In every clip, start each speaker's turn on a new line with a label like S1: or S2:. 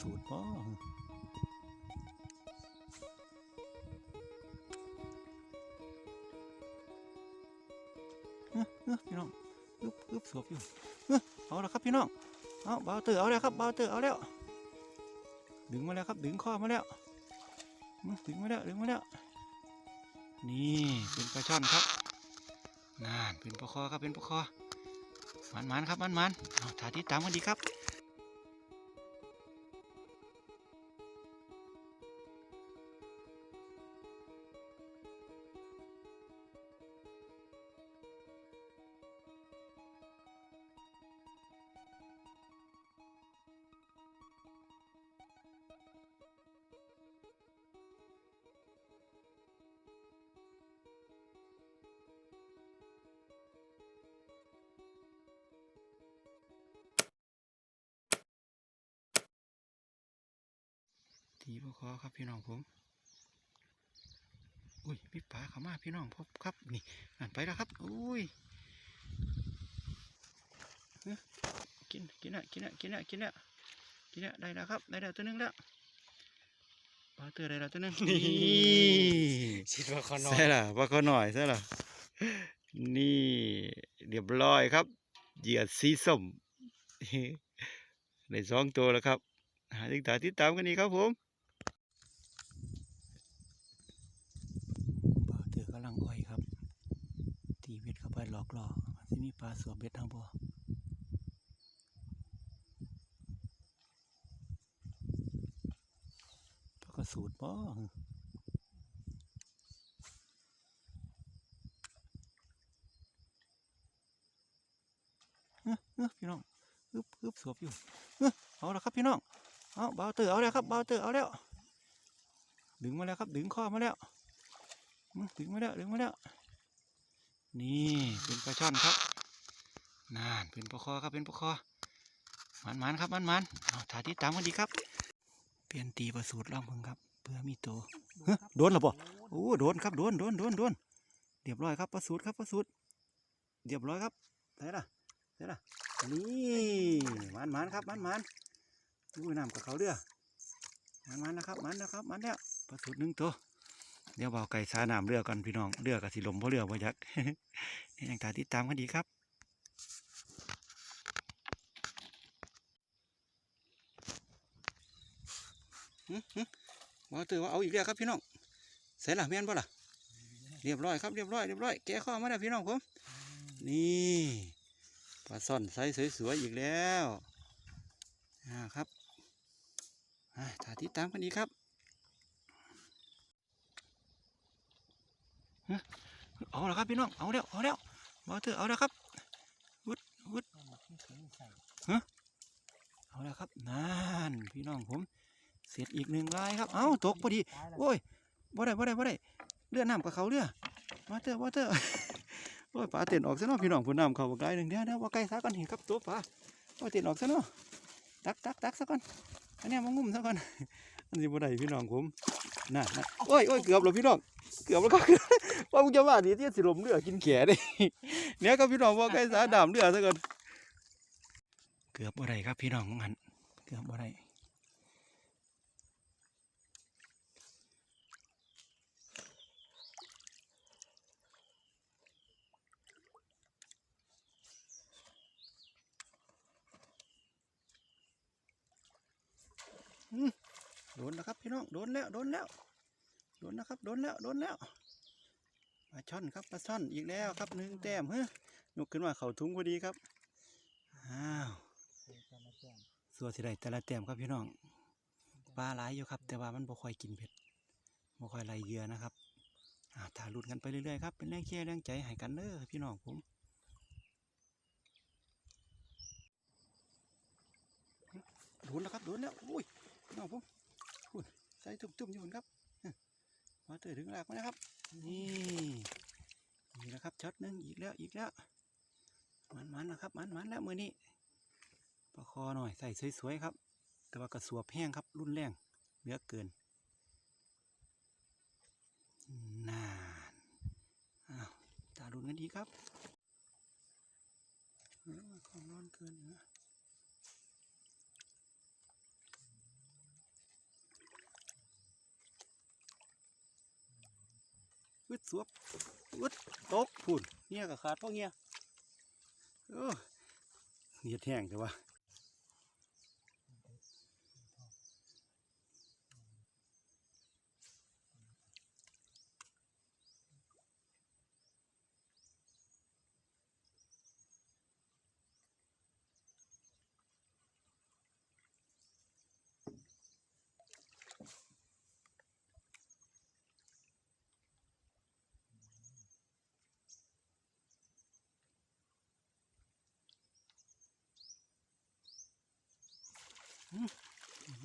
S1: สูตรป้เอ้อพี่น้องอึบอึบสวบอยู่เอาละครับพี่น้อง เอาเบาเตอร์เอาแล้วครับเบาเตอร์เอาแล้ว ดึงมาแล้วครับ ดึงข้อมาแล้วดึงมาแล้วดึงมาแล้ว นี่เป็นปลาช่อนครับน่านเป็นปลาคอครับเป็นปลาคอมันมันๆครับมันมันๆเอาถ่ายติดตามกันดีครับ ทีพวกคอครับพี่น้องผม อุ้ยพี่ป๋าเขามาพี่น้องพบครับนี่อ่านไปแล้วครับ อุ้ยเอ้อกินกินอะกินอะกินอะกินอะกินอะได้แล้วครับได้แล้วตัวหนึงแล้วปลาเตือได้แล้วตัวหนึงนี่
S2: คิดว่าเขานอน
S1: ใช่ล่ะปลาเขาหน่อยใช่ล่ะนี่เรียบร้อยครับ เหยื่อสีส้มได้สองตัวแล้วครับหาติดตามติดตามกันอีกครับผมปลาเตือกำลังอ่อยครับ ตีเบ็ดเข้า ไปหลอกล่อที่มีปลาสวมเบ็ดทางบ่อปลากระสูดบ่เอ้อเออพี่น้องอึบอึบสวบอยู่เออเอาละครับพี่น้อง เอาเบาเตอร์เอาแล้วครับเบาเตอร์เอาแล้ว ดึงมาแล้วครับ ดึงข้อมาแล้ว ดึงมาแล้ว ดึงมาแล้ว นี่เป็นปลาช่อนครับน่านเป็นปลาคอครับเป็นปลาคอมันมันๆครับมันมันๆเอาถ่ายติดตามกันดีครับ เปลี่ยนตีประสูตรล่องเพิ่งครับเพื่อมีตัวเฮ้ยโดนหรอบ่โอ้โดนครับโดนโดนโดนโดนเรียบร้อยครับประสูตรครับประสูตรเรียบร้อยครับได้ละได้ละนี่มันมันๆครับมันมันๆอู้น้ำกับเขาเรือมันมันๆนะครับมันนะครับมันแล้วประสูตรหนึ่งตัว เดี๋ยวเบาไก่สาหน้ำเรือกันพี่น้องเรือกับสิลมเพราะเรือบ่ยักนี่ยังตาติดตามกันดีครับหึหึว่าตือว่าเอาอีกแล้วครับพี่น้องใส่ละแม่นบ่ล่ะเรียบร้อยครับเรียบร้อยเรียบร้อยแกะข้อมาแล้วพี่น้องผมนี่ปลาซ่อนไซส์สวยๆอีกแล้วอ่าครับอ่าถ่ายติดตามกันดีครับ เอาแล้วครับพี่น้องเอาแล้วเอาแล้วมาเถอะเอาแล้วครับวุดวุดเอาแล้วครับนั่นพี่น้องผม เสร็จอีกหนึ่งลายครับ เอาตกพอดีโอ้ยบ่ได้บ่ได้บ่ได้เรือดน้ำกับเขาเรือดมาเถอะมาเถอะโอ้ยปลาเต้นออกซะเนาะพี่น้องผู้น้ำเขาบอกไกลหนึ่งเดียวเดียวว่าไกลซะก่อนเห็นครับตัวปลาปลาเต้นออกซะเนาะตักตักตักซะก่อนอันเนี้ยมางุ่มซะก่อนอันนี้บ่ได้พี่น้องผมน่ะน่ะโอ้ยโอ้ยเกือบแล้วพี่น้องเกือบแล้วครับ ว่ามึงจะว่าดีที่สิลมเรือกินแขได้เนี่ยครับพี่น้องว่าใกล้สาดามเรือซะก่อนเกือบอะไรครับพี่น้องงหันเกือบอะไรโดนแล้วครับพี่น้องโดนแล้วโดนแล้วโดนนะครับโดนแล้วโดนแล้ว ปลาช่อนครับปลาช่อนอีกแล้วครับหนึ่งแต้มเฮ้ยยกขึ้นมาเข่าทุ้งพอดีครับอ้าวส่วนสิได้แต่ละแต้มครับพี่น้องปลาหลายอยู่ครับ แต่ว่ามันบ่ค่อยกินเผ็ดบ่ค่อยไหลเยื่อนะครับอ่าถ้าลุ้นกันไปเรื่อยๆครับเป็นแรงเชียร์แรงใจให้กันเด้อพี่น้องผมโดนแล้วครับโดนแล้วอุ้ยพี่น้องผมอุ้ยใส่ตุ่มๆอยู่ครับมาเตอถึงหลักมาแล้วครับนี่ นะครับช็อตหนึ่งอีกแล้วอีกแล้วมันมันนะครับมันมันแล้วมือนี้ประคอหน่อยใส่สวยๆครับ แต่ว่ากระสวบแห้งครับ รุ่นแรงเหลือเกินนานอ้าวตาลุนกันดีครับเออของร้อนเกินเห วึดสวบวึดตกพุ่นเงี้ยกับขาดเพราะเงี้ยเออเหนียดแห้งแต่ว่า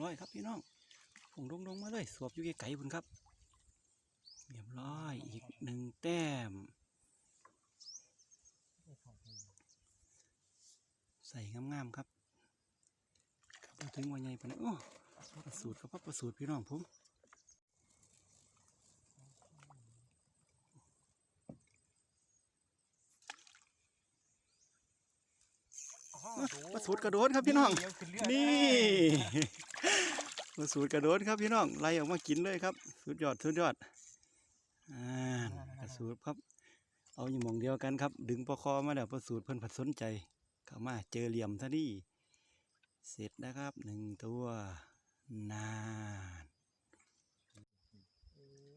S1: ร้อยครับพี่น้องผงลงลงมาเลยสวบอยู่ไกลๆพุ่นครับเรียบร้อยอีกหนึ่งแต้ม ใส่งามๆครับครับถึงวันใหญ่ปานนั้นโอ้ประสูตรครับประสูตรพี่น้องผม ประสูตรกระโดดครับพี่น้อง นี่มาสูตรกระโดดครับพี่น้องไล่ออกมากินเลยครับสุดยอดสุดยอดอ่ากระสูตรครับ เอาอยู่มองเดียวกันครับ ดึงประคอมาแล้วประสูตรเพิ่นผัดสนใจเข้ามาเจอเหลี่ยมซะนี่เสร็จนะครับหนึ่งตัวนานอื้อ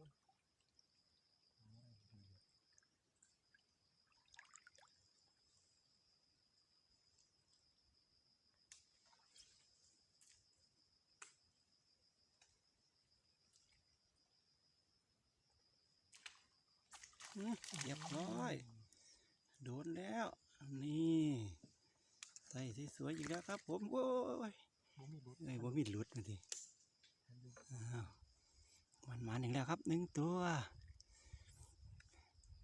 S1: เรียบร้อย โดนแล้ว นี่ใส่สวยๆอีกแล้วครับ ผมโอ้ยเอ้ยบ่มีหลุดมาดิอ้าวมันมาอีกแล้วครับหนึ่งตัว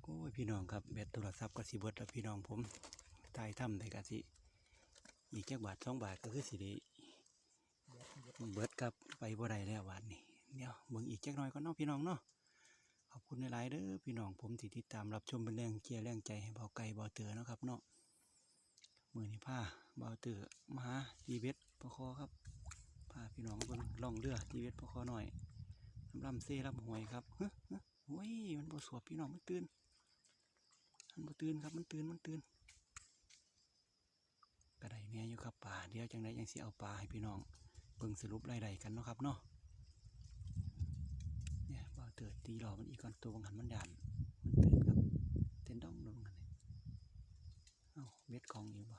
S1: โอ้ยพี่น้องครับแบตโทรศัพท์ก็สิเบิดแล้วพี่น้องผมตายถ้ำได้กะสิอีกแค่บาทสองบาทก็คือสิได้เบิดครับไปบ่ได้แล้วบาทนี้เดี๋ยวเบิ่งอีกแค่น้อยก็เนาะพี่น้องเนาะ ขอบคุณหลายๆเด้อพี่น้องผมที่ติดตามรับชมเป็นแรงเกียร์แรงใจให้เบาไก่เบาเตือนะครับเนาะมือนี้ผ้าเบาเตือมาหาทีเวทประคอครับพาพี่น้องบิ่งล่องเรือทีเวทประคอหน่อยลำลำเซ่ลำหวยครับเฮ้ยโอ้ยมันบ่สวบพี่น้องมันตื่นมันบ่ตื่นครับมันตื่นมันตื่นกระไดแม่อยู่ครับป่าเดี๋ยวจังไดยังสิเอาปลาให้พี่น้องเบิ่งสรุปรายได้กันเนาะครับเนาะ เนี่ยบ่าวเตือนตีรอมันอีกก่อนตัวบังหันมันดันมันตื่นครับเต้นดองลงกันเลยเอ้าเม็ดของอยู่บ่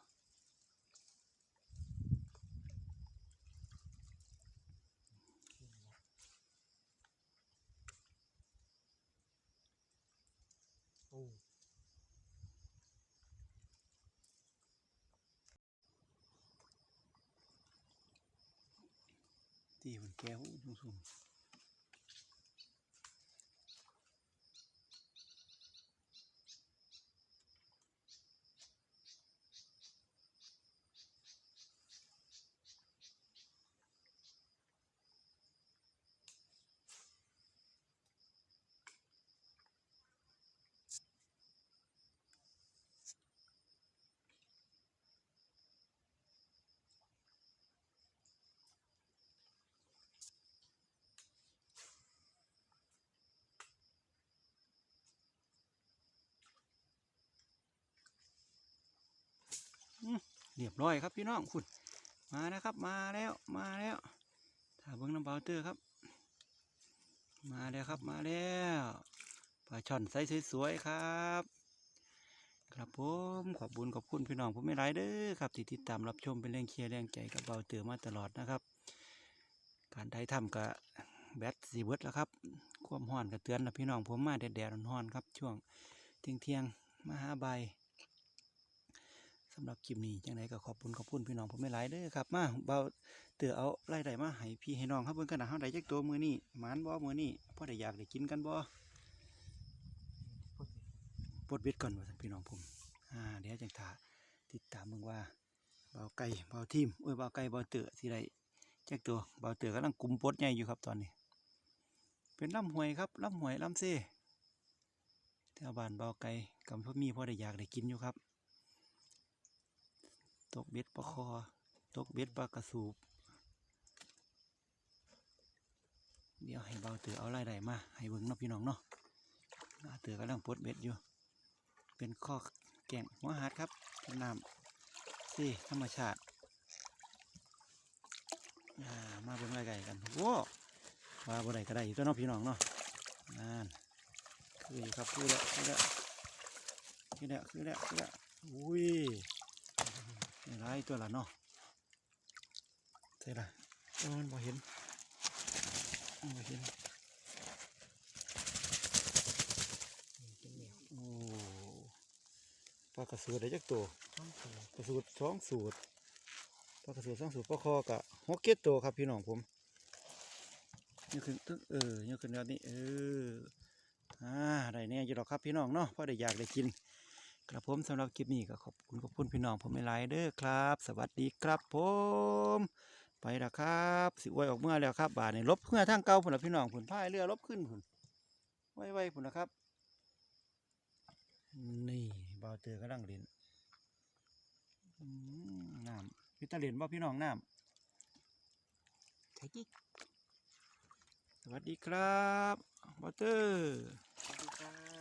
S2: โอ้
S1: ตีมันแก้วสูง เรียบร้อยครับพี่น้องคุณมาแล้วครับมาแล้วมาแล้วถ้าเบิ้งน้ำเบาเตอร์ครับ มาแล้วครับมาแล้วปลาช่อนไซส์สวยๆครับ ครับผมขอบบุญขอบคุณพี่น้องผมไม่ไรเด้อครับที่ติดตามรับชมเป็นแรงเชียร์แรงใจกับเบาเตอร์มาตลอดนะครับ การได้ทำกับแบตสีเบิร์ดแล้วครับ ความห้อนกับเตือนนะพี่น้องผมมาแดดๆร้อนๆครับ ช่วงเที่ยงเที่ยงมาหาใบา สำหรับคลิปนี้จังไดก็ขอบคุณขอบคุณพี่น้องผมไม่หลายเด้อครับมาเบาเตือเอาไล่ได้มาให้พี่ให้น้องครับเบิ่งกันนะเฮาได้จักตัวมือนี้หมานบ่มือนี้พอได้อยากได้กินกันบ่ปลดเบ็ดก่อนว่าพี่น้องผมอ่าเดี๋ยวจังถาติดตามเบิ่งว่าเบาไก่เบาทีมโอ้ยเบาไก่เบาเตือสิได้จักตัวเบาเตือกำลังกุมปลดใหญ่อยู่ครับตอนนี้ เป็นลำหวยครับลำหวยลำเซ่แถวบ้านเบาไก่กำพมีพ่อได้อยากได้กินอยู่ครับ ตกเบ็ดปลาคอ ตกเบ็ดปลากระสูบ เดี๋ยวให้เบาเตือเอาไล่ได้มา ให้เบิ่งเนาะพี่น้องเนาะอาเตือกำลังปดเบ็ดอยู่ เป็นข้อแก่งหัวหาดครับน้ำสิธรรมชาติมาเป็นไก่กันโว้ว่าบ่ได้ก็ได้อยู่ตัวน้องพี่น้องเนาะนั่นคือครับคือแล้วคือแล้วคือแล้วคือแล้วคือแล้วอุ้ย นี่ไรตัวละเนาะใช่ละโอ้มันบ่เห็นมันบ่เห็นโอ้ปลากระสูดได้จักตัวกระสูดสองสูตรปลากระสูดสองสูตรปลาคอกะหกเก็ดตัวครับพี่น้องผมนี่ขึ้นตึ้งเออนี่ขึ้นแบบนี้เอออ่าได้เนี่ยอยู่หรอกครับพี่น้องเนาะเพราะได้อยากได้กิน กระผมสำหรับคลิปนี้ก็ขอบคุณขอบคุณพี่น้องผมไม่ไลายเด้อครับ สวัสดีครับผม ไปแล้วครับ สิอวยออกเมื่อแล้วครับ บาทนี่ลบเมื่อทางเก่าพุ่นละพี่น้องพุ่นพายเรือลบขึ้นพุ่นไว้ๆพุ่นนะครับ นี่บ่าวเตอกำลังเล่นอืมน้ำพี่ตาเล่นบ่พี่น้องน้ำสวัสดีครับบ่าวเตอร์